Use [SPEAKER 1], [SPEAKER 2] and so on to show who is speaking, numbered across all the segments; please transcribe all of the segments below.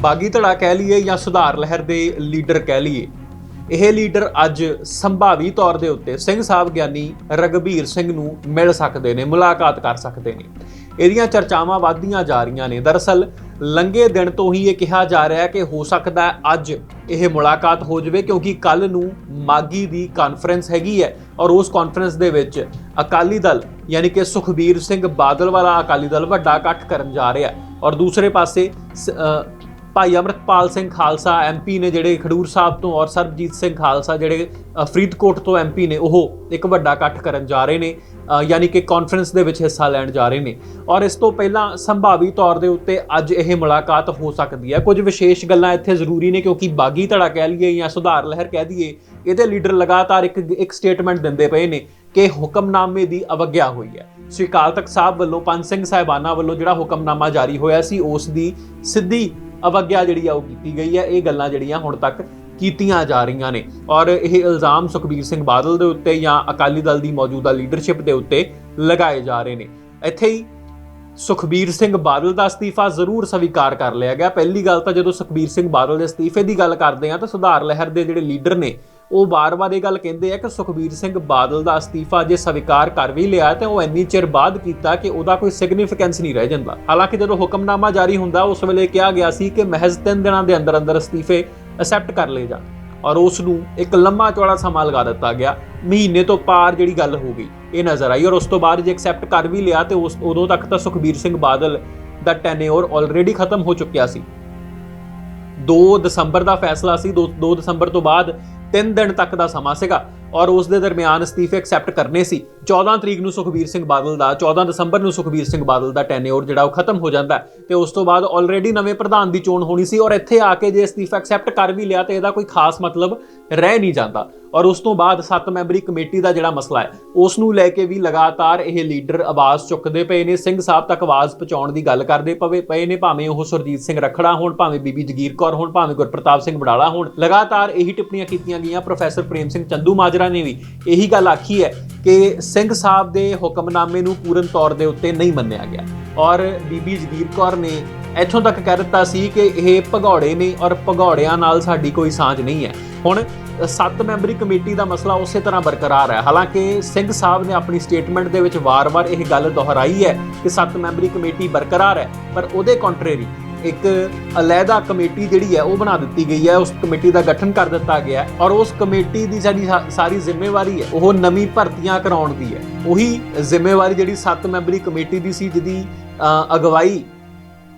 [SPEAKER 1] ਬਾਗੀ ਧੜਾ ਕਹਿ ਲਈਏ ਜਾਂ ਸੁਧਾਰ ਲਹਿਰ ਦੇ ਲੀਡਰ ਕਹਿ ਲਈਏ। ਇਹ ਲੀਡਰ ਅੱਜ ਸੰਭਾਵੀ ਤੌਰ ਦੇ ਉੱਤੇ ਸਿੰਘ ਸਾਹਿਬ ਗਿਆਨੀ ਰਗਵੀਰ ਸਿੰਘ ਨੂੰ ਮਿਲ ਸਕਦੇ ਨੇ, ਮੁਲਾਕਾਤ ਕਰ ਸਕਦੇ ਨੇ। ਇਹਦੀਆਂ ਚਰਚਾਵਾਂ ਵਧਦੀਆਂ ਜਾ ਰਹੀਆਂ ਨੇ। ਦਰਅਸਲ ਲੰਗੇ ਦਿਨ ਤੋਂ ਹੀ ਇਹ ਕਿਹਾ ਜਾ ਰਿਹਾ ਹੈ ਕਿ ਹੋ ਸਕਦਾ ਹੈ ਅੱਜ ਇਹ ਮੁਲਾਕਾਤ ਹੋ ਜਾਵੇ, ਕਿਉਂਕਿ ਕੱਲ ਨੂੰ ਮਾਗੀ ਦੀ ਕਾਨਫਰੰਸ ਹੈਗੀ ਹੈ ਔਰ ਉਸ ਕਾਨਫਰੰਸ ਦੇ ਵਿੱਚ ਅਕਾਲੀ ਦਲ ਯਾਨੀ ਕਿ ਸੁਖਬੀਰ ਸਿੰਘ ਬਾਦਲ ਵਾਲਾ ਅਕਾਲੀ ਦਲ ਵੱਡਾ ਇਕੱਠ ਕਰਨ ਜਾ ਰਿਹਾ ਔਰ ਦੂਸਰੇ ਪਾਸੇ ਸ- ਭਾਈ ਅਮਰਤਪਾਲ ਸਿੰਘ ਖਾਲਸਾ ਐਮਪੀ ਨੇ ਜਿਹੜੇ ਖਡੂਰ ਸਾਹਿਬ ਤੋਂ ਔਰ ਸਰਬਜੀਤ ਸਿੰਘ ਖਾਲਸਾ ਜਿਹੜੇ ਫਰੀਦਕੋਟ ਤੋਂ ਐਮਪੀ ਨੇ, ਉਹ ਇੱਕ ਵੱਡਾ ਇਕੱਠ ਕਰਨ ਜਾ ਰਹੇ ਨੇ ਯਾਨੀ ਕਿ ਕਾਨਫਰੰਸ ਦੇ ਵਿੱਚ ਹਿੱਸਾ ਲੈਣ ਜਾ ਰਹੇ ਨੇ। ਔਰ ਇਸ ਤੋਂ ਪਹਿਲਾਂ ਸੰਭਾਵੀ ਤੌਰ ਦੇ ਉੱਤੇ ਅੱਜ ਇਹ ਮੁਲਾਕਾਤ ਹੋ ਸਕਦੀ ਹੈ। ਕੁਝ ਵਿਸ਼ੇਸ਼ ਗੱਲਾਂ ਇੱਥੇ ਜ਼ਰੂਰੀ ਨੇ ਕਿਉਂਕਿ ਬਾਗੀ ਧੜਾ ਕਹਿ ਲਈਏ ਜਾਂ ਸੁਧਾਰ ਲਹਿਰ ਕਹਿ ਦਈਏ, ਇਹਦੇ ਲੀਡਰ ਲਗਾਤਾਰ ਇੱਕ ਇੱਕ ਸਟੇਟਮੈਂਟ ਦਿੰਦੇ ਪਏ ਨੇ ਕਿ ਹੁਕਮਨਾਮੇ ਦੀ ਅਵਗਿਆ ਹੋਈ ਹੈ। ਸ੍ਰੀ ਅਕਾਲ ਤਖਤ ਸਾਹਿਬ ਵੱਲੋਂ, ਪੰਜ ਸਿੰਘ ਸਾਹਿਬਾਨਾਂ ਵੱਲੋਂ ਜਿਹੜਾ ਹੁਕਮਨਾਮਾ ਜਾਰੀ ਹੋਇਆ ਸੀ, ਉਸ ਦੀ ਸਿੱਧੀ ਅਵਗਿਆ ਜਿਹੜੀ ਆ ਉਹ ਕੀਤੀ ਗਈ ਹੈ। ਇਹ ਗੱਲਾਂ ਜਿਹੜੀਆਂ ਹੁਣ ਤੱਕ ਕੀਤੀਆਂ ਜਾ ਰਹੀਆਂ ਨੇ। ਔਰ ਇਹ ਇਲਜ਼ਾਮ ਸੁਖਬੀਰ ਸਿੰਘ ਬਾਦਲ ਦੇ ਉੱਤੇ ਜਾਂ ਅਕਾਲੀ ਦਲ ਦੀ ਮੌਜੂਦਾ ਲੀਡਰਸ਼ਿਪ ਦੇ ਉੱਤੇ ਲਗਾਏ ਜਾ ਰਹੇ ਨੇ। ਇੱਥੇ ਹੀ ਸੁਖਬੀਰ ਸਿੰਘ ਬਾਦਲ ਦਾ ਅਸਤੀਫਾ ਜ਼ਰੂਰ ਸਵੀਕਾਰ ਕਰ ਲਿਆ ਗਿਆ। ਪਹਿਲੀ ਗੱਲ ਤਾਂ ਜਦੋਂ ਸੁਖਬੀਰ ਸਿੰਘ ਬਾਦਲ ਦੇ ਅਸਤੀਫੇ ਦੀ ਗੱਲ ਕਰਦੇ ਆ ਤਾਂ ਸੁਧਾਰ ਲਹਿਰ ਦੇ ਜਿਹੜੇ ਲੀਡਰ ਨੇ ਉਹ ਵਾਰ ਵਾਰ ਇਹ ਗੱਲ ਕਹਿੰਦੇ ਆ ਕਿ ਸੁਖਬੀਰ ਸਿੰਘ ਬਾਦਲ ਦਾ ਅਸਤੀਫਾ ਜੇ ਸਵੀਕਾਰ ਕਰ ਵੀ ਲਿਆ ਤੇ ਉਹ ਇੰਨੀ ਚਿਰ ਬਾਅਦ ਕੀਤਾ ਕਿ ਉਹਦਾ ਕੋਈ ਸਿਗਨੀਫੀਕੈਂਸ ਨਹੀਂ ਰਹਿ ਜਾਂਦਾ। ਹਾਲਾਂਕਿ ਜਦੋਂ ਹੁਕਮਨਾਮਾ ਜਾਰੀ ਹੁੰਦਾ, ਉਸ ਵੇਲੇ ਕਿਹਾ ਗਿਆ ਸੀ ਕਿ ਮਹਿਜ਼ 3 ਦਿਨਾਂ ਦੇ ਅੰਦਰ ਅੰਦਰ ਅਸਤੀਫੇ ਅਸੈਪਟ ਕਰ ਲਏ ਜਾਣ ਔਰ ਉਸ ਨੂੰ ਇੱਕ ਲੰਮਾ ਚੌੜਾ ਸਮਾਂ ਲਗਾ ਦਿੱਤਾ ਗਿਆ। ਮਹੀਨੇ ਤੋਂ ਪਾਰ ਜਿਹੜੀ ਗੱਲ ਹੋ ਗਈ, ਇਹ ਨਜ਼ਰ ਆਈ ਔਰ ਉਸ ਤੋਂ ਬਾਅਦ ਜੇ ਐਕਸੈਪਟ ਕਰ ਵੀ ਲਿਆ ਤੇ ਉਸ ਉਦੋਂ ਤੱਕ ਤਾਂ ਸੁਖਬੀਰ ਸਿੰਘ ਬਾਦਲ ਦਾ ਟੈਨਿਓਰ ਆਲਰੇਡੀ ਖਤਮ ਹੋ ਚੁੱਕਿਆ ਸੀ। 2 ਦਸੰਬਰ ਦਾ ਫੈਸਲਾ ਸੀ 2 ਦਸੰਬਰ ਤੋਂ ਬਾਅਦ 3 ਦਿਨ ਤੱਕ ਦਾ ਸਮਾਂ ਸੀਗਾ। ਔਰ ਉਸ ਦੇ ਦਰਮਿਆਨ ਅਸਤੀਫੇ ਐਕਸੈਪਟ ਕਰਨੇ ਸੀ। 14 ਤਰੀਕ ਨੂੰ ਸੁਖਬੀਰ ਸਿੰਘ ਬਾਦਲ ਦਾ 14 ਦਸੰਬਰ ਨੂੰ ਸੁਖਬੀਰ ਸਿੰਘ ਬਾਦਲ ਦਾ ਟੈਨਿਓਰ ਜਿਹੜਾ ਉਹ ਖਤਮ ਹੋ ਜਾਂਦਾ ਹੈ। ਤੇ ਉਸ ਤੋਂ ਬਾਅਦ ਆਲਰੇਡੀ ਨਵੇਂ ਪ੍ਰਧਾਨ ਦੀ ਚੋਣ ਹੋਣੀ ਸੀ ਔਰ ਇੱਥੇ ਆ ਕੇ ਜੇ ਅਸਤੀਫਾ ਐਕਸੈਪਟ ਕਰ ਵੀ ਲਿਆ ਤੇ ਇਹਦਾ ਕੋਈ ਖਾਸ ਮਤਲਬ ਰਹਿ ਨਹੀਂ ਜਾਂਦਾ। ਔਰ ਉਸ ਤੋਂ ਬਾਅਦ 7 ਮੈਂਬਰੀ ਕਮੇਟੀ ਦਾ ਜਿਹੜਾ ਮਸਲਾ ਹੈ, ਉਸ ਨੂੰ ਲੈ ਕੇ ਵੀ ਲਗਾਤਾਰ ਇਹ ਲੀਡਰ ਆਵਾਜ਼ ਚੁੱਕਦੇ ਪਏ ਨੇ, ਸਿੰਘ ਸਾਹਿਬ ਤੱਕ ਆਵਾਜ਼ ਪਹੁੰਚਾਉਣ ਦੀ ਗੱਲ ਕਰਦੇ ਪਵੇ ਪਏ ਨੇ, ਭਾਵੇਂ ਉਹ ਸੁਰਜੀਤ ਸਿੰਘ ਰਖੜਾ ਹੋਣ, ਭਾਵੇਂ ਬੀਬੀ ਜਗੀਰ ਕੌਰ ਹੋਣ, ਭਾਵੇਂ ਗੁਰਪ੍ਰਤਾਪ ਸਿੰਘ ਵਡਾਲਾ ਹੋਣ। ਲਗਾਤਾਰ ਇਹੀ ਟਿੱਪਣੀਆਂ ਕੀਤੀਆਂ ਗਈਆਂ, ਪ੍ਰੋਫੈਸਰ ਪ੍ਰੇਮ ਸਿੰਘ ਚੰਦੂ ਮਾਜਰਾ ਨੇ ਵੀ। ਇਹੀ ਗੱਲ ਆਖੀ ਹੈ ਕਿ ਸਿੰਘ ਸਾਹਿਬ ਦੇ ਹੁਕਮਨਾਮੇ ਨੂੰ ਪੂਰਨ ਤੌਰ ਦੇ ਉੱਤੇ ਨਹੀਂ ਮੰਨਿਆ ਗਿਆ। ਔਰ ਬੀਬੀ ਜਗੀਰ ਕੌਰ ਨੇ ਇੱਥੋਂ ਤੱਕ ਕਹਿ ਦਿੱਤਾ ਸੀ ਕਿ ਇਹ ਭਗੌੜੇ ਨੇ ਔਰ ਭਗੌੜਿਆਂ ਨਾਲ ਸਾਡੀ ਕੋਈ ਸਾਂਝ ਨਹੀਂ ਹੈ। ਹੁਣ ਸੱਤ ਮੈਂਬਰੀ ਕਮੇਟੀ ਦਾ ਮਸਲਾ ਉਸੇ ਤਰ੍ਹਾਂ ਬਰਕਰਾਰ ਹੈ। ਹਾਲਾਂਕਿ ਸਿੰਘ ਸਾਹਿਬ ਨੇ ਆਪਣੀ ਸਟੇਟਮੈਂਟ ਦੇ ਵਿੱਚ ਵਾਰ-ਵਾਰ ਇਹ ਗੱਲ ਦੁਹਰਾਈ ਹੈ ਕਿ ਸੱਤ ਮੈਂਬਰੀ ਕਮੇਟੀ ਬਰਕਰਾਰ ਹੈ, ਪਰ ਉਹਦੇ ਕੰਟਰੇਰੀ ਇੱਕ ਅਲੱਗਾ ਕਮੇਟੀ ਜਿਹੜੀ ਹੈ, ਉਹ ਬਣਾ ਦਿੱਤੀ ਗਈ ਹੈ। ਉਸ ਕਮੇਟੀ ਦਾ ਗਠਨ ਕਰ ਦਿੱਤਾ ਗਿਆ ਹੈ ਔਰ ਉਸ ਕਮੇਟੀ ਦੀ ਸਾਡੀ ਸਾ- ਸਾਰੀ ਜ਼ਿੰਮੇਵਾਰੀ ਹੈ, ਉਹ ਨਵੀਂ ਭਰਤੀਆਂ ਕਰਾਉਣ ਦੀ ਹੈ। ਉਹੀ ਜ਼ਿੰਮੇਵਾਰੀ ਜਿਹੜੀ ਸੱਤ ਮੈਂਬਰੀ ਕਮੇਟੀ ਦੀ ਸੀ, ਜਿਹਦੀ ਅਗਵਾਈ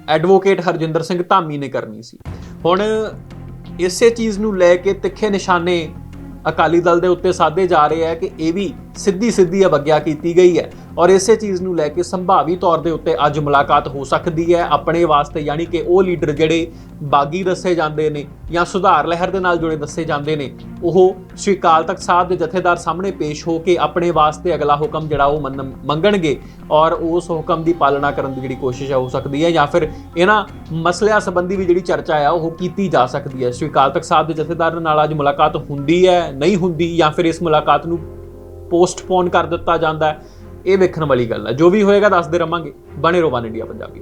[SPEAKER 1] ਐਡਵੋਕੇਟ ਹਰਜਿੰਦਰ ਸਿੰਘ ਧਾਮੀ ਨੇ ਕਰਨੀ ਸੀ। ਹੁਣ ਇਸੇ ਚੀਜ਼ ਨੂੰ ਲੈ ਕੇ ਤਿੱਖੇ ਨਿਸ਼ਾਨੇ ਅਕਾਲੀ ਦਲ ਦੇ ਉੱਤੇ ਸਾਧੇ ਜਾ ਰਹੇ ਹੈ ਕਿ ਇਹ ਵੀ ਸਿੱਧੀ ਸਿੱਧੀ ਅਵਗਿਆ ਕੀਤੀ ਗਈ ਹੈ। ਔਰ ਇਸੇ ਚੀਜ਼ ਨੂੰ ਲੈ ਕੇ ਸੰਭਾਵੀ ਤੌਰ ਦੇ ਉੱਤੇ ਅੱਜ ਮੁਲਾਕਾਤ ਹੋ ਸਕਦੀ ਹੈ ਆਪਣੇ ਵਾਸਤੇ, ਯਾਨੀ ਕਿ ਉਹ ਲੀਡਰ ਜਿਹੜੇ ਬਾਗੀ ਦੱਸੇ ਜਾਂਦੇ ਨੇ ਜਾਂ ਸੁਧਾਰ ਲਹਿਰ ਦੇ ਨਾਲ ਜੁੜੇ ਦੱਸੇ ਜਾਂਦੇ ਨੇ, ਉਹ ਸ਼੍ਰੀ ਅਕਾਲ ਤਖਤ ਸਾਹਿਬ ਦੇ ਜਥੇਦਾਰ ਸਾਹਮਣੇ ਪੇਸ਼ ਹੋ ਕੇ ਆਪਣੇ ਵਾਸਤੇ ਅਗਲਾ ਹੁਕਮ ਜਿਹੜਾ ਉਹ ਮੰਨ- ਮੰਗਣਗੇ ਔਰ ਉਸ ਹੁਕਮ ਦੀ ਪਾਲਣਾ ਕਰਨ ਦੀ ਜਿਹੜੀ ਕੋਸ਼ਿਸ਼ ਹੈ ਹੋ ਸਕਦੀ ਹੈ ਜਾਂ ਫਿਰ ਇਹਨਾਂ ਮਸਲਿਆਂ ਸੰਬੰਧੀ ਵੀ ਜਿਹੜੀ ਚਰਚਾ ਆ, ਉਹ ਕੀਤੀ ਜਾ ਸਕਦੀ ਹੈ। ਸ਼੍ਰੀ ਅਕਾਲ ਤਖਤ ਸਾਹਿਬ ਦੇ ਜਥੇਦਾਰ ਨਾਲ ਅੱਜ ਮੁਲਾਕਾਤ ਹੁੰਦੀ ਹੈ, ਨਹੀਂ ਹੁੰਦੀ ਜਾਂ ਫਿਰ ਇਸ ਮੁਲਾਕਾਤ ਨੂੰ ਪੋਸਟਪੋਨ ਕਰ ਦਿੱਤਾ ਜਾਂਦਾ ਹੈ। ਇਹ ਵੇਖਣ ਵਾਲੀ ਗੱਲ ਹੈ ਜੋ ਵੀ ਹੋਏਗਾ, ਦੱਸਦੇ ਰਵਾਂਗੇ। ਬਣੇ ਰਹੋ ਵਨ ਇੰਡੀਆ ਪੰਜਾਬੀ।